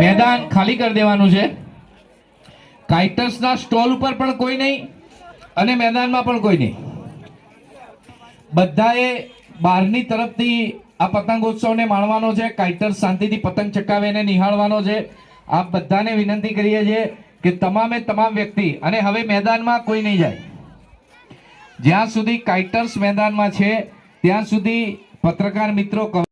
મેદાન ખાલી કરી દેવાનું છે. કાઇટર્સના સ્ટોલ ઉપર પણ કોઈ નહીં અને મેદાનમાં પણ કોઈ નહીં. બધાએ બહારની તરફથી આ પતંગોત્સવને માણવાનો છે. કાઇટર્સ શાંતિથી પતંગ ચકાવે એને નિહાળવાનો છે. આપ બધાને વિનંતી કરીએ છીએ કે તમામે તમામ વ્યક્તિ, અને હવે મેદાનમાં કોઈ નહીં જાય. જ્યાં સુધી કાઇટર્સ મેદાનમાં છે, ત્યાં સુધી પત્રકાર મિત્રો